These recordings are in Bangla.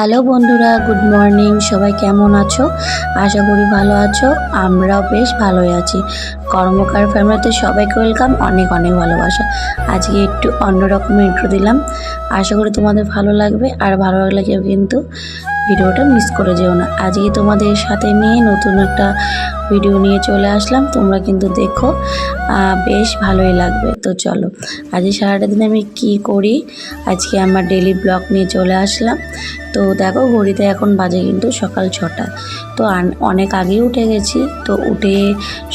হ্যালো বন্ধুরা, গুড মর্নিং। সবাই কেমন আছো? আশা করি ভালো আছো, আমরাও বেশ ভালোই আছি। কর্মকার ফ্যামিলিতে সবাইকে ওয়েলকাম অনেক অনেক ভালোবাসা। আজকে একটু অন্যরকম ইন্ট্রো দিলাম। আশা করি তোমাদের ভালো লাগবে, আর ভালো লাগলে কেউ কিন্তু ভিডিওটা মিস করে যেও না। আজকে তোমাদের সাথে নিয়ে নতুন একটা ভিডিও নিয়ে চলে আসলাম, তোমরা কিন্তু দেখো বেশ ভালোই লাগবে। তো চলো, আজকে সারাটা দিন আমি কি করি? আজকে আমার ডেলি ব্লগ নিয়ে চলে আসলাম। তো দেখো, ঘড়িতে এখন বাজে কিন্তু সকাল ছটা। তো অনেক আগেই উঠে গেছি, তো উঠে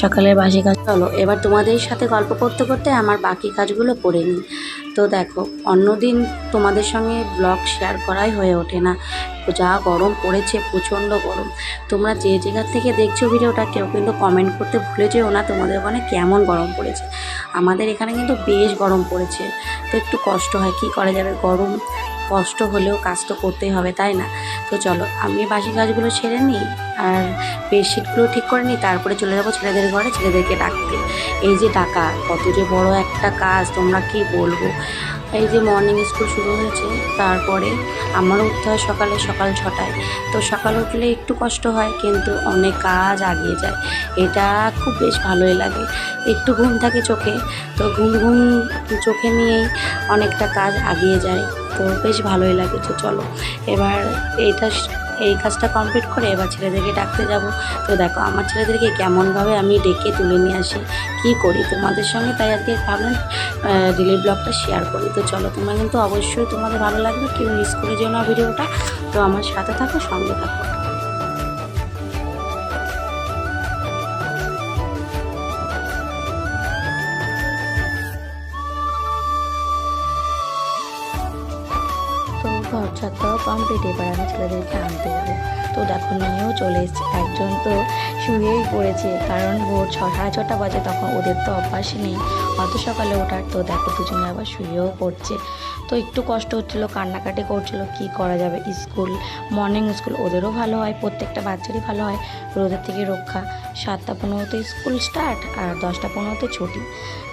সকালের বাসি কাজ চলো। এবার তোমাদের সাথে গল্প করতে করতে আমার বাকি কাজগুলো করে নিই। তো দেখো, অন্যদিন তোমাদের সঙ্গে ব্লগ শেয়ার করাই হয়ে ওঠে না। যা গরম পড়েছে, প্রচণ্ড গরম। তোমরা যে জায়গার থেকে দেখছ ভিডিওটা, কেউ কিন্তু কমেন্ট করতে ভুলে যেও না, তোমাদের ওখানে কেমন গরম পড়েছে। আমাদের এখানে কিন্তু বেশ গরম পড়েছে। তো একটু কষ্ট হয়, কি করা যাবে? গরম, কষ্ট হলেও কাজ তো করতেই হবে, তাই না? তো চলো, আমি বাসি কাজগুলো ছেড়ে নিই। আর বেডশিটগুলো ঠিক করে নিই তারপরে চলে যাব ছেলেদের ঘরে, ছেলেদেরকে ডাকতে। এই যে ডাকা কত যে বড় একটা কাজ, তোমরা কি বলব? এই যে মর্নিং স্কুল শুরু হয়েছে, তারপরে আমারও উঠতে হয় সকালে, সকাল ছটায়। তো সকালে উঠলে একটু কষ্ট হয়, কিন্তু অনেক কাজ আগিয়ে যায়। এটা খুব বেশ ভালোই লাগে। একটু ঘুম থাকে চোখে, তো ঘুম ঘুম চোখে নিয়েই অনেকটা কাজ আগিয়ে যায়। তো বেশ ভালোই লাগে। তো চলো, এবার এইটা এই কাজটা কমপ্লিট করে এবার ছেলেদেরকে ডাকতে যাব। তো দেখো, আমার ছেলেদেরকে কেমনভাবে আমি ডেকে তুলে নিয়ে আসি, কি করি? তোমাদের সঙ্গে তাই আজকে ভাবলাম ডেলি ব্লগটা শেয়ার করি। তো চলো, তোমরা কিন্তু অবশ্যই তোমাদের ভালো লাগবে, কেউ মিস করে যেও না ভিডিওটা। তো আমার সাথে থাকো, সঙ্গে থাকো। কমপ্লিট এবার আমি ছেলেদেরকে আনতে যাব। তো দেখো নিয়েও চলে এসছে। একজন তো শুয়েই পড়েছে, কারণ ভোর ছ, সাড়ে ছটা বাজে, তখন ওদের তো অভ্যাস নেই। অত সকালে ওঠার তো দেখো, দুজনে আবার শুয়েও পড়ছে। তো একটু কষ্ট হচ্ছিল, কান্নাকাটি করছিল, কি করা যাবে? স্কুল মর্নিং স্কুল ওদেরও ভালো হয়, প্রত্যেকটা বাচ্চারই ভালো হয়। রোদের থেকে রক্ষা, সাতটা পনেরোতে স্কুল স্টার্ট আর দশটা পনেরোতে ছুটি।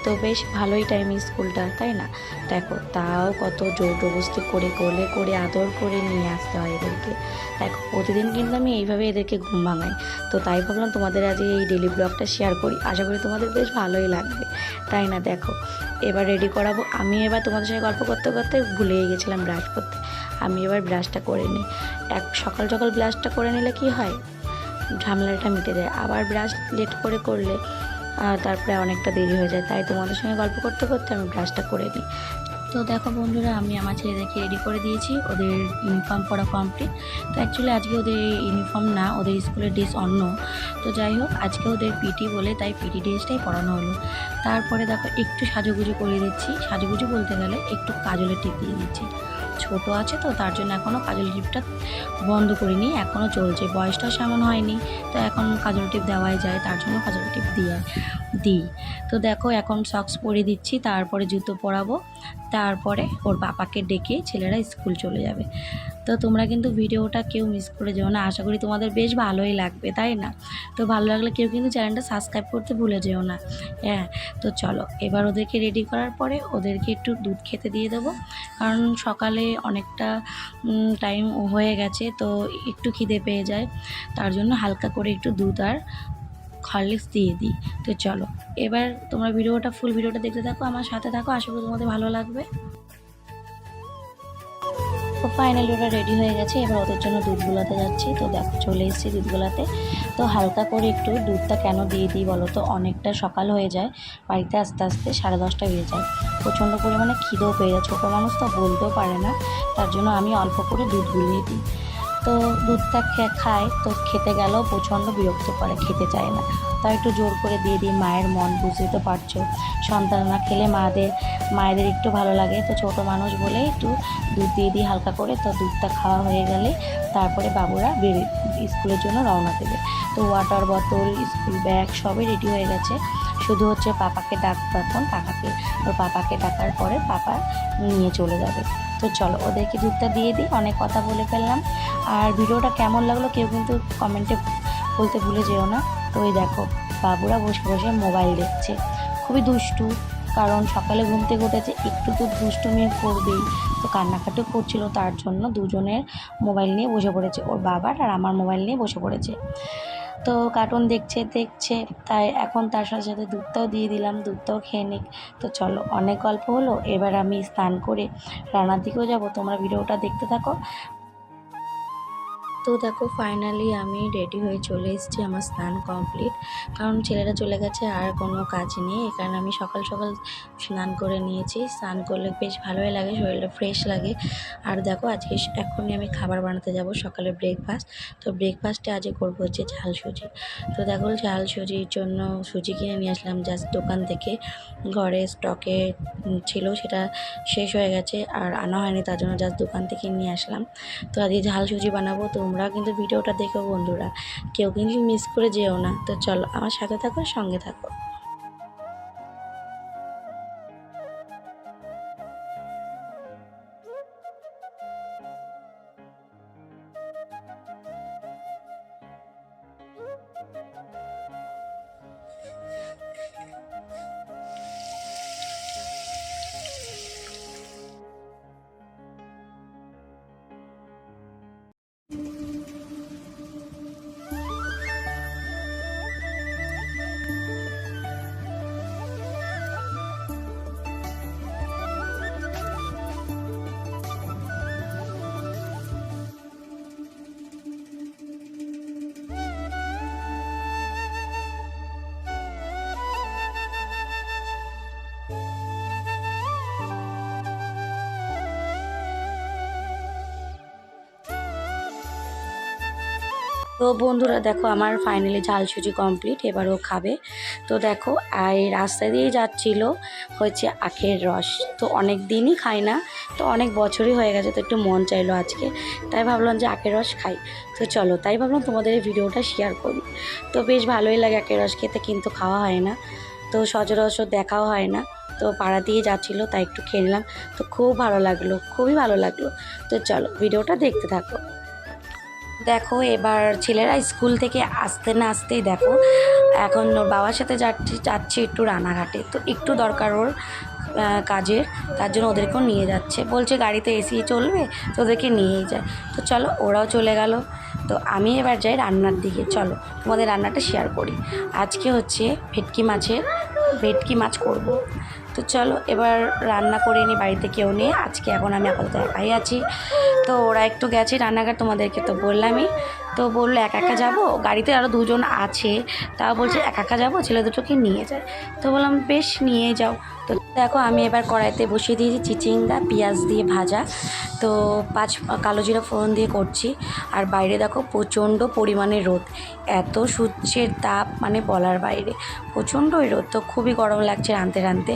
তো বেশ ভালোই টাইম স্কুলটা, তাই না? দেখো, তাও কত জোর জবস্তি করে, কোলে করে, আদর করে নিয়ে আসতে হয় এদেরকে। দেখো, প্রতিদিন কিন্তু আমি এইভাবে এদেরকে ঘুম ভাঙাই। তো তাই ভাবলাম তোমাদের আজকে এই ডেলি ব্লগটা শেয়ার করি। আশা করি তোমাদের বেশ ভালোই লাগবে, তাই না? দেখো এবার রেডি করাবো। আমি এবার তোমাদের সাথে গল্প করতে করতে ভুলে গেছিলাম ব্রাশ করতে। আমি এবার ব্রাশটা করে নিই। এক সকাল সকাল ব্রাশটা করে নিলে কি হয়? ঝামেলাটা মিটে যায়। আবার ব্রাশ লেট করে করলে তারপরে অনেকটা দেরি হয়ে যায়। তাই তোমাদের সঙ্গে গল্প করতে করতে আমি ব্রাশটা করে নিই। তো দেখো বন্ধুরা, আমি আমার ছেলেদেরকে রেডি করে দিয়েছি, ওদের ইউনিফর্ম পরা কমপ্লিট তো অ্যাকচুয়ালি আজকে ওদের ইউনিফর্ম না, ওদের স্কুলের ড্রেস অন্য। তো যাই হোক, আজকে ওদের পিটি বলে তাই পিটি ড্রেসটাই পড়ানো হলো। তারপরে দেখো একটু সাজুগুজু করে দিচ্ছি। সাজুগুজু বলতে গেলে একটু কাজলের টিপ দিয়ে দিচ্ছি। ছোট আছে তো, তার জন্য এখনও কাজল টিপটা বন্ধ করিনি এখনও চলছে। বয়সটা সেমন হয়নি, তো এখন কাজল টিপ দেওয়াই যায়, তার জন্য কাজল টিপ দিয়ে, দিই। তো দেখো, এখন সক্স পরিয়ে দিচ্ছি, তারপরে জুতো পরাবো, তারপরে ওর বাবাকে ডেকে ছেলেরা স্কুল চলে যাবে। তো তোমরা কিন্তু ভিডিওটা কেউ মিস করে যেও না। আশা করি তোমাদের বেশ ভালোই লাগবে, তাই না? তো ভালো লাগলে কেউ কিন্তু চ্যানেলটা সাবস্ক্রাইব করতে ভুলে যেও না। হ্যাঁ তো চলো, এবার ওদেরকে রেডি করার পরে ওদেরকে একটু দুধ খেতে দিয়ে দেবো। কারণ সকালে অনেকটা টাইম হয়ে গেছে, তো একটু খিদে পেয়ে যায়। তার জন্য হালকা করে একটু দুধ আর হরলিক্স দিয়ে দিই। তো চলো, এবার তোমরা ভিডিওটা ফুল ভিডিওটা দেখতে থাকো, আমার সাথে থাকো। আশা করি তোমাদের ভালো লাগবে। তো ফাইনালি ওটা রেডি হয়ে গেছে। এবার ওদের জন্য দুধ গুলাতে যাচ্ছি। তো দেখো, চলে এসেছি দুধ গুলাতে তো হালকা করে একটু দুধটা কেন দিয়ে দিই বলো তো? অনেকটা সকাল হয়ে যায়। বাড়িতে আস্তে আস্তে সাড়ে দশটা বেজে যায়। প্রচণ্ড পরিমাণে খিদেও পেয়ে যায়। ছোটো মানুষ তো বলতেও পারে না। তার জন্য আমি অল্প করে দুধ গুলিয়ে দিই। তো দুধটা খায়। তো খেতে গেলেও প্রচণ্ড বিরক্ত করে, খেতে চায় না। তাই একটু জোর করে দিয়ে দিই, মায়ের মন বুঝতে তো পারছ। সন্তান না খেলে মাদের, মায়েদের একটু ভালো লাগে। তো ছোট মানুষ বলে একটু দুধ দিয়ে দিই হালকা করে, তো দুধটা খাওয়া হয়ে গেলে তারপরে বাবুরা বেরিয়ে স্কুলের জন্য রওনা দেবে। তো ওয়াটার বোতল স্কুল ব্যাগ সবই রেডি হয়ে গেছে। শুধু হচ্ছে পাপাকে ডাকবো এখন পাপাকে, ওর পাপাকে ডাকার পরে পাপা নিয়ে চলে যাবে। তো চলো ওদেরকে দুধটা দিয়ে দিই, অনেক কথা বলে ফেললাম। আর ভিডিওটা কেমন লাগল কেউ কিন্তু কমেন্টে বলতে ভুলে যেও না। তো ওই দেখো, বাবুরা বসে বসে মোবাইল দেখছে। খুবই দুষ্টু, কারণ সকালে ঘুম থেকে উঠেছে, একটু তো দুষ্টুমি করবেই। তো কান্নাকাটিও করছিল, তার জন্য দুজনের মোবাইল নিয়ে বসে পড়েছে। ওর বাবার আর আমার মোবাইল নিয়ে বসে পড়েছে। তো কার্টুন দেখছে দেখছে, তাই এখন তার সাথে সাথে দুধটাও দিয়ে দিলাম, দুধটাও খেয়ে নিক। তো চলো, অনেক গল্প হলো, এবার আমি স্নান করে রান্নার দিকেও যাব। তোমরা ভিডিওটা দেখতে থাকো। তো দেখো ফাইনালি আমি রেডি হয়ে চলে এসেছি আমার স্নান কমপ্লিট কারণ ছেলেরা চলে গেছে, আর কোনো কাজ নেই। এই কারণে আমি সকাল সকাল স্নান করে নিয়েছি। স্নান করলে বেশ ভালোই লাগে, শরীরটা ফ্রেশ লাগে। আর দেখো, আজকে এখনই আমি খাবার বানাতে যাব সকালে ব্রেকফাস্ট তো ব্রেকফাস্টে আজকে করব হচ্ছে ঝাল সুজি। তো দেখো, ঝাল সুজির জন্য সুজি কিনে নিয়ে আসলাম জাস্ট দোকান থেকে। ঘরে স্টকে ছিল, সেটা শেষ হয়ে গেছে, আর আনা হয়নি, তার জন্য জাস্ট দোকান থেকে নিয়ে আসলাম। তো আজকে ঝাল সুজি বানাবো তোমরা কিন্তু ভিডিওটা দেখো বন্ধুরা। কেউ কিন্তু মিস করে যেও না। তো চলো আমার সাথে থাকো, সঙ্গে থাকো। তো বন্ধুরা দেখো আমার ফাইনালি ঝাল সুজি কমপ্লিট এবারও খাবে। তো দেখো এই রাস্তা দিয়ে যাচ্ছিল হচ্ছে আখের রস। তো অনেক দিনই খাই না, তো অনেক বছরই হয়ে গেছে, তো একটু মন চাইলো আজকে। তাই ভাবলাম যে আখের রস খাই। তো চলো, তাই ভাবলাম তোমাদের এই ভিডিওটা শেয়ার করি। তো বেশ ভালোই লাগে আখের রস খেতে, কিন্তু খাওয়া হয় না। তো সচরাচর দেখাও হয় না। তো পাড়া দিয়ে যাচ্ছিল, তাই একটু খেয়ে নিলাম। তো খুব ভালো লাগল, খুবই ভালো লাগল। তো চলো, ভিডিওটা দেখতে থাকো। দেখো, এবার ছেলেরা স্কুল থেকে আসতে না আসতেই দেখো, এখন ওর বাবার সাথে যাচ্ছি, যাচ্ছে একটু রানাঘাটে তো একটু দরকার ওর কাজের, তার জন্য ওদেরকেও নিয়ে যাচ্ছে। বলছে, গাড়িতে এসি চলবে, তো ওদেরকে নিয়েই যায়। তো চলো, ওরাও চলে গেল। তো আমি এবার যাই রান্নার দিকে। চলো, তোমাদের রান্নাটা শেয়ার করি। আজকে হচ্ছে ভেটকি মাছের, ভেটকি মাছ করব। তো চলো, এবার রান্না করে নিই বাড়িতে কেউ নেই। আজকে এখন আমি আপাতত একাই আছি। তো ওরা একটু গেছে রান্নাঘর, তোমাদেরকে তো বললামই। তো বলল, একা একা যাব? গাড়িতে আরও দুজন আছে। তা বলছে, একা একা যাব? ছেলে দুটোকে নিয়ে যায়। তো বললাম, বেশ, নিয়ে যাও। তো দেখো, আমি এবার কড়াইতে বসিয়ে দিয়েছি চিচিঙ্গা, পেঁয়াজ দিয়ে ভাজা। তো পাঁচ কালো জিরা ফোড়ন দিয়ে করছি। আর বাইরে দেখো, প্রচণ্ড পরিমাণে রোদ। এত সূর্যের তাপ মানে বলার বাইরে। প্রচণ্ডই রোদ। তো খুবই গরম লাগছে রাঁধতে রাঁধতে।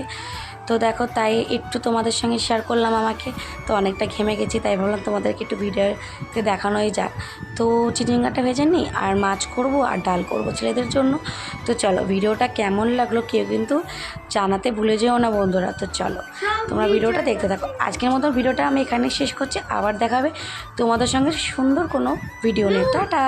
তো দেখো তাই একটু তোমাদের সঙ্গে শেয়ার করলাম আমাকে। তো অনেকটা ঘেমে গেছি তাই ভাবলাম তোমাদেরকে একটু ভিডিওতে দেখানোই যাক। তো চিচিঙ্গাটা ভেজে নিই আর মাছ করব আর ডাল করব ছেলেদের জন্য। তো চলো ভিডিওটা কেমন লাগল কেউ কিন্তু জানাতে ভুলে যেও না বন্ধুরা। তো চলো তোমরা ভিডিওটা দেখতে থাকো। আজকের মতো ভিডিওটা আমি এখানে শেষ করছি আবার দেখাবে তোমাদের সঙ্গে সুন্দর কোনো ভিডিও নিয়ে। টাটা!